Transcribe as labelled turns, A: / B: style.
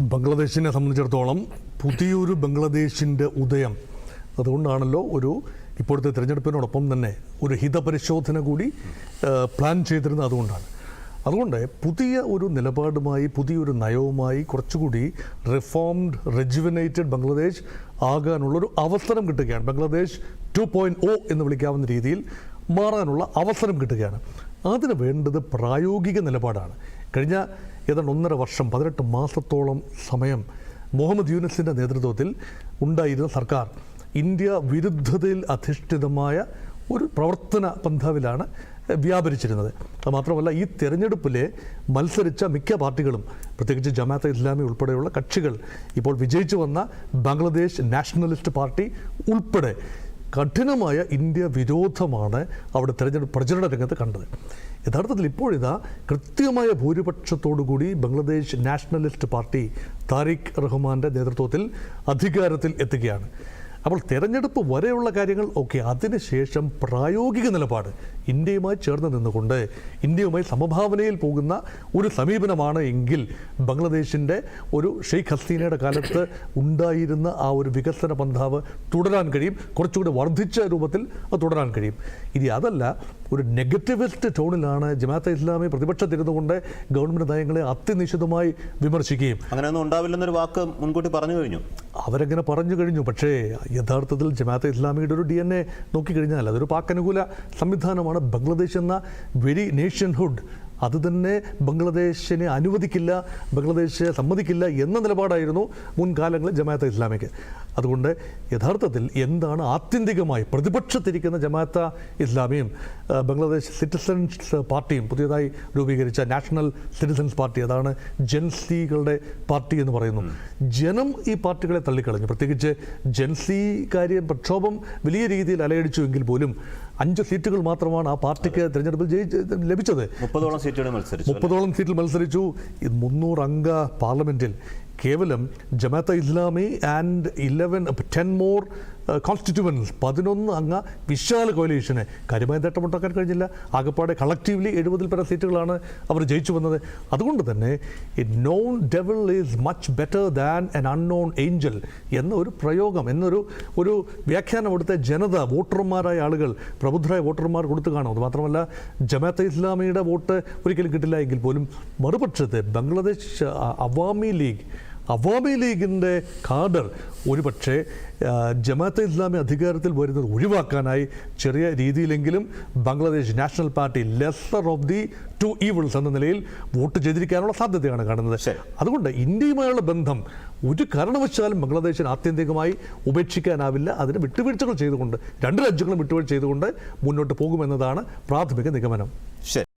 A: ബംഗ്ലാദേശിനെ സംബന്ധിച്ചിടത്തോളം പുതിയൊരു ബംഗ്ലാദേശിന്റെ ഉദയം. അതുകൊണ്ടാണല്ലോ ഒരു ഇപ്പോഴത്തെ തിരഞ്ഞെടുപ്പിനോടൊപ്പം തന്നെ ഒരു ഹിതപരിശോധന കൂടി പ്ലാൻ ചെയ്തിരുന്നത് അതുകൊണ്ടാണ്. അതുകൊണ്ട് പുതിയ ഒരു നിലപാടുമായി പുതിയൊരു നയവുമായി കുറച്ചുകൂടി റിഫോംഡ് റെജുവിനേറ്റഡ് ബംഗ്ലാദേശ് ആകാനുള്ളൊരു അവസരം കിട്ടുകയാണ്. ബംഗ്ലാദേശ് ടു പോയിന്റ് ഒ എന്ന് വിളിക്കാവുന്ന രീതിയിൽ മാറാനുള്ള അവസരം കിട്ടുകയാണ്. അതിന് വേണ്ടത് പ്രായോഗിക നിലപാടാണ്. കഴിഞ്ഞ ഏതാണ്ട് ഒന്നര വർഷം പതിനെട്ട് മാസത്തോളം സമയം മുഹമ്മദ് യൂനിസിന്റെ നേതൃത്വത്തിൽ ഉണ്ടായിരുന്ന സർക്കാർ ഇന്ത്യ വിരുദ്ധതയിൽ അധിഷ്ഠിതമായ ഒരു പ്രവർത്തന പന്ഥാവിലാണ് വ്യാപരിച്ചിരുന്നത്. മാത്രമല്ല ഈ തെരഞ്ഞെടുപ്പിലെ മത്സരിച്ച മിക്ക പാർട്ടികളും പ്രത്യേകിച്ച് ജമാഅത്ത് ഇസ്ലാമി ഉൾപ്പെടെയുള്ള കക്ഷികൾ ഇപ്പോൾ വിജയിച്ചു വന്ന ബംഗ്ലാദേശ് നാഷണലിസ്റ്റ് പാർട്ടി ഉൾപ്പെടെ കഠിനമായ ഇന്ത്യ വിരോധമാണ് അവിടെ തെരഞ്ഞെടുപ്പ് പ്രചരണ രംഗത്ത് കണ്ടത്. യഥാർത്ഥത്തിൽ ഇപ്പോഴിതാ കൃത്യമായ ഭൂരിപക്ഷത്തോടുകൂടി ബംഗ്ലാദേശ് നാഷണലിസ്റ്റ് പാർട്ടി താരിഖ് റഹ്മാന്റെ നേതൃത്വത്തിൽ അധികാരത്തിൽ എത്തുകയാണ്. അപ്പോൾ തെരഞ്ഞെടുപ്പ് വരെയുള്ള കാര്യങ്ങൾ ഒക്കെ അതിനുശേഷം പ്രായോഗിക നിലപാട് ഇന്ത്യയുമായി ചേർന്ന് നിന്നുകൊണ്ട് ഇന്ത്യയുമായി സമഭാവനയിൽ പോകുന്ന ഒരു സമീപനമാണ് എങ്കിൽ ബംഗ്ലാദേശിന്റെ ഒരു ഷെയ്ഖ് ഹസീനയുടെ കാലത്ത് ഉണ്ടായിരുന്ന ആ ഒരു വികസന പന്ഥാവ് തുടരാൻ കഴിയും. കുറച്ചുകൂടി വർദ്ധിച്ച രൂപത്തിൽ അത് തുടരാൻ കഴിയും. ഇനി അതല്ല ഒരു നെഗറ്റിവിസ്റ്റ് ടോണിലാണ് ജമാഅത്തെ ഇസ്ലാമി പ്രതിപക്ഷത്തിരുന്നുകൊണ്ട് ഗവൺമെന്റ് നയങ്ങളെ അത്യനിശ്ചിതമായി വിമർശിക്കുകയും.
B: അങ്ങനെയൊന്നും ഉണ്ടാവില്ലെന്നൊരു വാക്ക് മുൻകൂട്ടി പറഞ്ഞു കഴിഞ്ഞു.
A: അവരങ്ങനെ പറഞ്ഞു കഴിഞ്ഞു. പക്ഷേ യഥാർത്ഥത്തിൽ ജമാഅത്തെ ഇസ്ലാമിയുടെ ഒരു ഡി എൻ എ നോക്കിക്കഴിഞ്ഞാൽ അതൊരു പാക്കനുകൂല സംവിധാനമാണ്. ബംഗ്ലാദേശ് എന്ന വെരി നേഷൻഹുഡ് അത് തന്നെ ബംഗ്ലാദേശിനെ അനുവദിക്കില്ല ബംഗ്ലാദേശ് സമ്മതിക്കില്ല എന്ന നിലപാടായിരുന്നു മുൻകാലങ്ങളിൽ ജമാഅത്തെ ഇസ്ലാമിക്ക്. അതുകൊണ്ട് യഥാർത്ഥത്തിൽ എന്താണ് ആത്യന്തികമായി പ്രതിപക്ഷത്തിരിക്കുന്ന ജമാഅത്ത ഇസ്ലാമിയും ബംഗ്ലാദേശ് സിറ്റിസൻസ് പാർട്ടിയും പുതിയതായി രൂപീകരിച്ച നാഷണൽ സിറ്റിസൻസ് പാർട്ടി അതാണ് ജൻസികളുടെ പാർട്ടി എന്ന് പറയുന്നു. ജനം ഈ പാർട്ടികളെ തള്ളിക്കളഞ്ഞു. പ്രത്യേകിച്ച് ജൻസി കാര്യം പ്രക്ഷോഭം വലിയ രീതിയിൽ അലയടിച്ചുവെങ്കിൽ പോലും അഞ്ച് സീറ്റുകൾ മാത്രമാണ് ആ പാർട്ടിക്ക് തിരഞ്ഞെടുപ്പിൽ ജയിച്ച് ലഭിച്ചത്.
B: മുപ്പതോളം സീറ്റുകൾ മത്സരിച്ചു
A: മുപ്പതോളം സീറ്റിൽ മത്സരിച്ചു. മുന്നൂറ് അംഗ പാർലമെന്റിൽ കേവലം Jamaat Islami and eleven ten more constituencies പതിനൊന്ന് അംഗ വിശാല കോലീഷനെ കാര്യമായ നേട്ടമുണ്ടാക്കാൻ കഴിഞ്ഞില്ല. ആകെപ്പാടെ കളക്റ്റീവ്ലി എഴുപതിൽ പരം സീറ്റുകളാണ് അവർ ജയിച്ചു വന്നത്. അതുകൊണ്ട് തന്നെ a known devil is much better than an unknown angel എന്നൊരു പ്രയോഗം എന്നൊരു ഒരു വ്യാഖ്യാനം അവിടുത്തെ ജനത വോട്ടർമാരായ ആളുകൾ പ്രബുദ്ധരായ വോട്ടർമാർ കൊടുത്തു കാണും. അത് മാത്രമല്ല ഇസ്ലാമിയുടെ വോട്ട് ഒരിക്കലും കിട്ടില്ല എങ്കിൽ പോലും മറുപക്ഷത്തെ ബംഗ്ലാദേശ് അവാമി ലീഗ് അവാമി ലീഗിന്റെ കാഡർ ഒരുപക്ഷെ ജമാഅത്തെ ഇസ്ലാമി അധികാരത്തിൽ വരുന്നത് ഒഴിവാക്കാനായി ചെറിയ രീതിയിലെങ്കിലും Bangladesh National Party lesser of the two evils എന്ന നിലയിൽ വോട്ട് ചെയ്തിരിക്കാനുള്ള സാധ്യതയാണ് കാണുന്നത്. അതുകൊണ്ട് ഇന്ത്യയുമായുള്ള ബന്ധം ഒരു കാരണവശാലും ബംഗ്ലാദേശിന് ആത്യന്തികമായി ഉപേക്ഷിക്കാനാവില്ല. അതിന് വിട്ടുവീഴ്ചകൾ ചെയ്തുകൊണ്ട് രണ്ട് രാജ്യങ്ങളും വിട്ടുവീഴ്ച ചെയ്തുകൊണ്ട് മുന്നോട്ട് പോകുമെന്നതാണ് പ്രാഥമിക നിഗമനം.
B: ശരി.